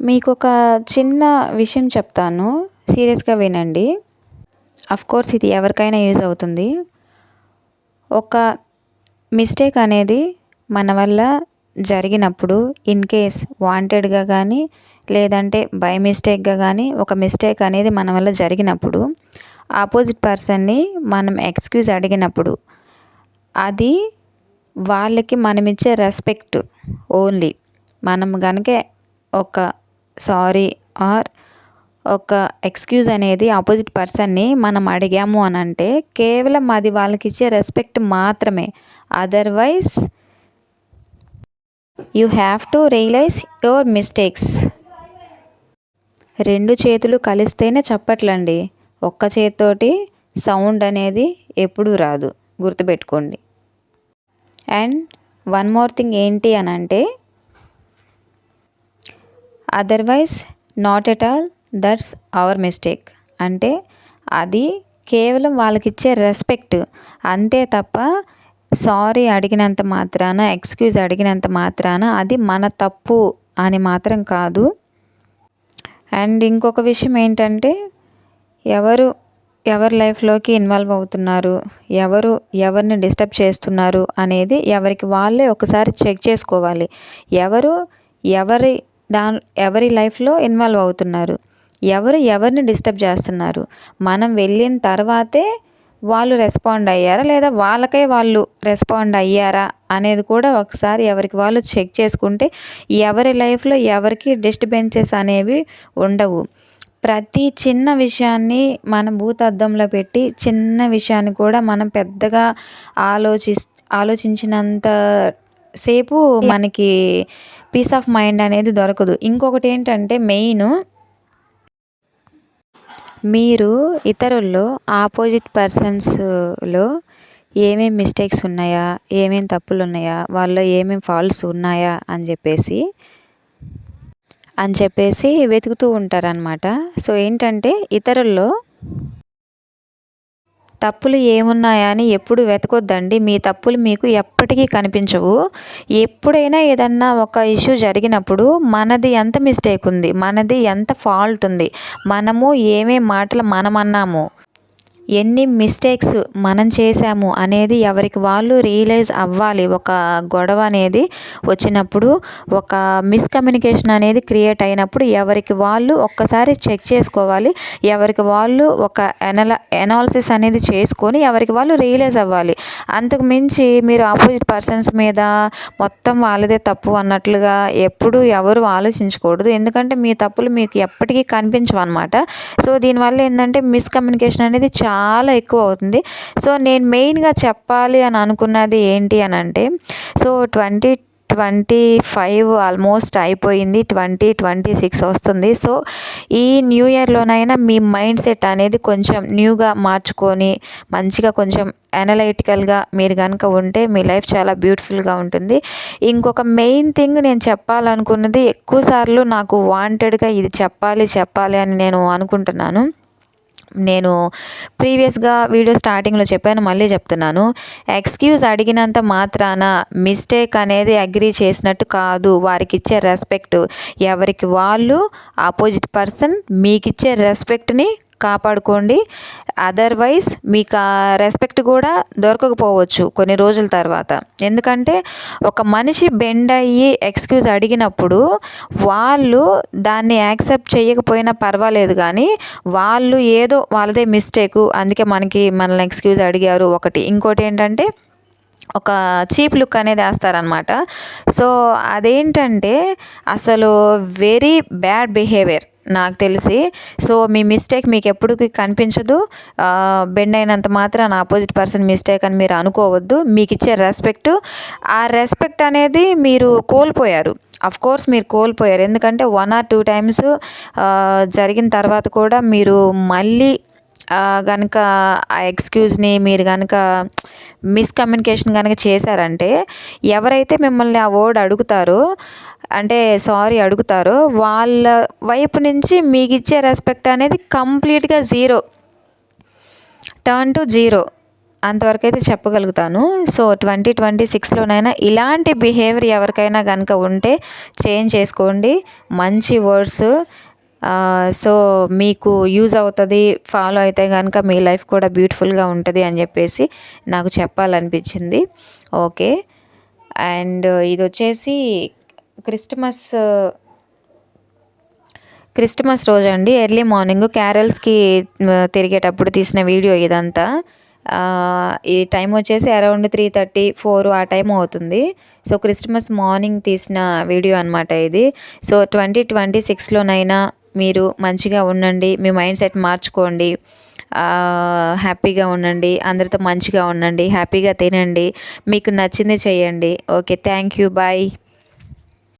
మీకు ఒక చిన్న విషయం చెప్తాను. సీరియస్గా వినండి. కోర్స్ ఇది ఎవరికైనా యూజ్ అవుతుంది. ఒక మిస్టేక్ అనేది మన వల్ల జరిగినప్పుడు ఇన్ కేస్ వాంటెడ్గా కానీ లేదంటే బై మిస్టేక్గా కానీ ఒక మిస్టేక్ అనేది మన వల్ల జరిగినప్పుడు ఆపోజిట్ పర్సన్ని మనం ఎక్స్క్యూజ్ అడిగినప్పుడు అది వాళ్ళకి మనం ఇచ్చే రెస్పెక్ట్ ఓన్లీ మనం కనుక ఒక సారీ ఆర్ ఒక ఎక్స్క్యూజ్ అనేది ఆపోజిట్ పర్సన్ని మనం అడిగాము అని అంటే కేవలం అది వాళ్ళకి ఇచ్చే రెస్పెక్ట్ మాత్రమే. Otherwise you have to realise your mistakes రెండు చేతులు కలిస్తేనే చప్పట్లండి. ఒక్క చేతితోటి సౌండ్ అనేది ఎప్పుడూ రాదు. గుర్తుపెట్టుకోండి. అండ్ వన్ మోర్ థింగ్ ఏంటి అని అంటే otherwise not at all that's our mistake అంటే అది కేవలం వాళ్ళకి ఇచ్చే రెస్పెక్ట్ అంతే తప్ప సారీ అడిగినంత మాత్రాన ఎక్స్క్యూజ్ అడిగినంత మాత్రాన అది మన తప్పు అని మాత్రం కాదు. అండ్ ఇంకొక విషయం ఏంటంటే ఎవరు ఎవరి లైఫ్లోకి ఇన్వాల్వ్ అవుతున్నారు ఎవరు ఎవరిని డిస్టర్బ్ చేస్తున్నారు అనేది ఎవరికి వాళ్ళే ఒకసారి చెక్ చేసుకోవాలి. ఎవరు ఎవరి దా ఎవరి లైఫ్లో ఇన్వాల్వ్ అవుతున్నారు? ఎవరు ఎవరిని డిస్టర్బ్ చేస్తున్నారు? మనం వెళ్ళిన తర్వాతే వాళ్ళు రెస్పాండ్ అయ్యారా? లేదా వాళ్ళకే వాళ్ళు రెస్పాండ్ అయ్యారా? అనేది కూడా ఒకసారి ఎవరికి వాళ్ళు చెక్ చేసుకుంటే ఎవరి లైఫ్లో ఎవరికి డిస్టర్బెన్సెస్ అనేవి ఉండవు. ప్రతి చిన్న విషయాన్ని మనం భూతద్దంలో పెట్టి చిన్న విషయాన్ని కూడా మనం పెద్దగా ఆలోచి ఆలోచించినంత సేపు మనకి పీస్ ఆఫ్ మైండ్ అనేది దొరకదు. ఇంకొకటి ఏంటంటే మెయిన్ మీరు ఇతరుల్లో ఆపోజిట్ పర్సన్స్లో ఏమేమి మిస్టేక్స్ ఉన్నాయా? ఏమేమి తప్పులు ఉన్నాయా? వాళ్ళలో ఏమేమి ఫాల్ట్స్ ఉన్నాయా? అని చెప్పేసి అని చెప్పేసి వెతుకుతూ ఉంటారనమాట సో ఏంటంటే ఇతరుల్లో తప్పులు ఏమున్నాయా అని ఎప్పుడు వెతకొద్దండి. మీ తప్పులు మీకు ఎప్పటికీ కనిపించవు. ఎప్పుడైనా ఏదన్నా ఒక ఇష్యూ జరిగినప్పుడు మనది ఎంత మిస్టేక్ ఉంది మనది ఎంత ఫాల్ట్ ఉంది మనము ఏమేం మాటలు మనమన్నాము ఎన్ని మిస్టేక్స్ మనం చేసాము అనేది ఎవరికి వాళ్ళు రియలైజ్ అవ్వాలి. ఒక గొడవ అనేది వచ్చినప్పుడు ఒక మిస్కమ్యూనికేషన్ అనేది క్రియేట్ అయినప్పుడు ఎవరికి వాళ్ళు ఒక్కసారి చెక్ చేసుకోవాలి. ఎవరికి వాళ్ళు ఒక ఎనల ఎనాలిసిస్ అనేది చేసుకొని ఎవరికి వాళ్ళు రియలైజ్ అవ్వాలి. అంతకు మించి మీరు ఆపోజిట్ పర్సన్స్ మీద మొత్తం వాళ్ళదే తప్పు అన్నట్లుగా ఎప్పుడు ఎవరు ఆలోచించకూడదు. ఎందుకంటే మీ తప్పులు మీకు ఎప్పటికీ కనిపించవు అనమాట సో దీనివల్ల ఏంటంటే మిస్కమ్యూనికేషన్ అనేది చాలా చాలా ఎక్కువ అవుతుంది. సో నేను మెయిన్గా చెప్పాలి అని అనుకున్నది ఏంటి అని అంటే so twenty twenty five almost అయిపోయింది. ట్వంటీ ట్వంటీ సిక్స్ వస్తుంది. సో ఈ న్యూ ఇయర్లోనైనా మీ మైండ్ సెట్ అనేది కొంచెం న్యూగా మార్చుకొని మంచిగా కొంచెం అనలైటికల్గా మీరు కనుక ఉంటే మీ లైఫ్ చాలా బ్యూటిఫుల్గా ఉంటుంది. ఇంకొక మెయిన్ థింగ్ నేను చెప్పాలనుకున్నది ఎక్కువసార్లు నాకు వాంటెడ్గా ఇది చెప్పాలి చెప్పాలి అని నేను అనుకుంటున్నాను. నేను ప్రీవియస్గా వీడియో స్టార్టింగ్లో చెప్పాను మళ్ళీ చెప్తున్నాను. ఎక్స్క్యూజ్ అడిగినంత మాత్రాన మిస్టేక్ అనేది అగ్రీ చేసినట్టు కాదు. వారికి ఇచ్చే రెస్పెక్ట్ ఎవరికి? వాళ్ళు ఆపోజిట్ పర్సన్ మీకు ఇచ్చే రెస్పెక్ట్ని కాపాడుకోండి. అదర్వైజ్ మీకు ఆ రెస్పెక్ట్ కూడా దొరకకపోవచ్చు కొన్ని రోజుల తర్వాత. ఎందుకంటే ఒక మనిషి బెండ్ అయ్యి ఎక్స్క్యూజ్ అడిగినప్పుడు వాళ్ళు దాన్ని యాక్సెప్ట్ చేయకపోయినా పర్వాలేదు కానీ వాళ్ళు ఏదో వాళ్ళదే మిస్టేకు అందుకే మనకి మనల్ని ఎక్స్క్యూజ్ అడిగారు ఒకటి. ఇంకోటి ఏంటంటే ఒక చీప్ లుక్ అనేది వేస్తారనమాట సో అదేంటంటే అసలు వెరీ బ్యాడ్ బిహేవియర్ నాకు తెలిసి. సో మీ మిస్టేక్ మీకు ఎప్పుడు కనిపించదు. బెండ్ అయినంత మాత్రం ఆపోజిట్ పర్సన్ మిస్టేక్ అని మీరు అనుకోవద్దు. మీకు ఇచ్చే రెస్పెక్ట్. ఆ రెస్పెక్ట్ అనేది మీరు కోల్పోయారు. అఫ్ కోర్స్ మీరు కోల్పోయారు. ఎందుకంటే వన్ ఆర్ టూ టైమ్స్ జరిగిన తర్వాత కూడా మీరు మళ్ళీ కనుక ఆ ఎక్స్క్యూజ్ని మీరు కనుక మిస్కమ్యూనికేషన్ కనుక చేశారంటే ఎవరైతే మిమ్మల్ని ఆ వర్డ్ అడుగుతారో అంటే సారీ అడుగుతారో వాళ్ళ వైపు నుంచి మీకు ఇచ్చే రెస్పెక్ట్ అనేది కంప్లీట్గా జీరో. Turn to zero. అంతవరకు అయితే చెప్పగలుగుతాను. సో ట్వంటీ ట్వంటీ సిక్స్లోనైనా ఇలాంటి బిహేవియర్ ఎవరికైనా కనుక ఉంటే చేంజ్ చేసుకోండి. మంచి వర్డ్స్ సో మీకు యూజ్ అవుతుంది ఫాలో అయితే కనుక మీ లైఫ్ కూడా బ్యూటిఫుల్గా ఉంటుంది అని చెప్పేసి నాకు చెప్పాలనిపించింది. ఓకే. అండ్ ఇది వచ్చేసి క్రిస్టమస్ క్రిస్టమస్ రోజు అండి ఎర్లీ మార్నింగ్ క్యారల్స్కి తిరిగేటప్పుడు తీసిన వీడియో ఇదంతా. ఈ టైం వచ్చేసి అరౌండ్ త్రీ థర్టీ ఫోర్ ఆ టైం అవుతుంది. సో క్రిస్టమస్ మార్నింగ్ తీసిన వీడియో అనమాట ఇది. సో ట్వంటీ ట్వంటీ సిక్స్లోనైనా మీరు మంచిగా ఉండండి మీ మైండ్ సెట్ మార్చుకోండి హ్యాపీగా ఉండండి అందరితో మంచిగా ఉండండి హ్యాపీగా తినండి మీకు నచ్చింది చేయండి. Okay thank you bye.